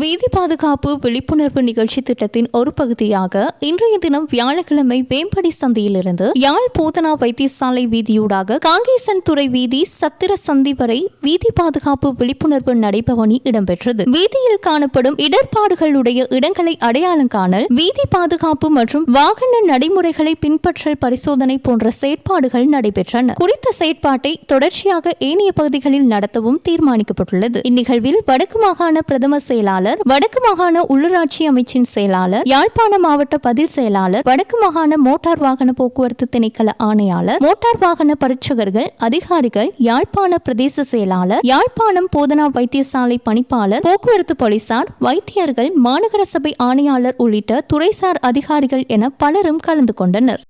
வீதி பாதுகாப்பு விழிப்புணர்வு நிகழ்ச்சி திட்டத்தின் ஒரு பகுதியாக இன்றைய தினம் வியாழக்கிழமை வேம்படி சந்தியிலிருந்து யாழ் போதனா வைத்தியசாலை வீதியூடாக காங்கேசன் துறை வீதி சத்திர சந்தி வரை வீதி பாதுகாப்பு விழிப்புணர்வு நடைபவனி இடம்பெற்றது. வீதியில் காணப்படும் இடர்பாடுகளுடைய இடங்களை அடையாளம் காணல் வீதி பாதுகாப்பு மற்றும் வாகன நடைமுறைகளை பின்பற்றல் பரிசோதனை போன்ற செயற்பாடுகள் நடைபெற்றன. குறித்த செயற்பாட்டை தொடர்ச்சியாக ஏனைய பகுதிகளில் நடத்தவும் தீர்மானிக்கப்பட்டுள்ளது. இந்நிகழ்வில் வடக்கு மாகாண பிரதம செயலாளர் வடக்கு மாகாண உள்ளூராட்சி அமைச்சின் செயலாளர் யாழ்ப்பாண மாவட்ட பதில் செயலாளர் வடக்கு மாகாண மோட்டார் வாகன போக்குவரத்து திணைக்கள ஆணையாளர் மோட்டார் வாகன பரீட்சகர்கள் அதிகாரிகள் யாழ்ப்பாண பிரதேச செயலாளர் யாழ்ப்பாணம் போதனா வைத்தியசாலை பணிப்பாளர் போக்குவரத்து போலீசார் வைத்தியர்கள் மாநகர சபை ஆணையாளர் உள்ளிட்ட துறைசார் அதிகாரிகள் என பலரும் கலந்து கொண்டனர்.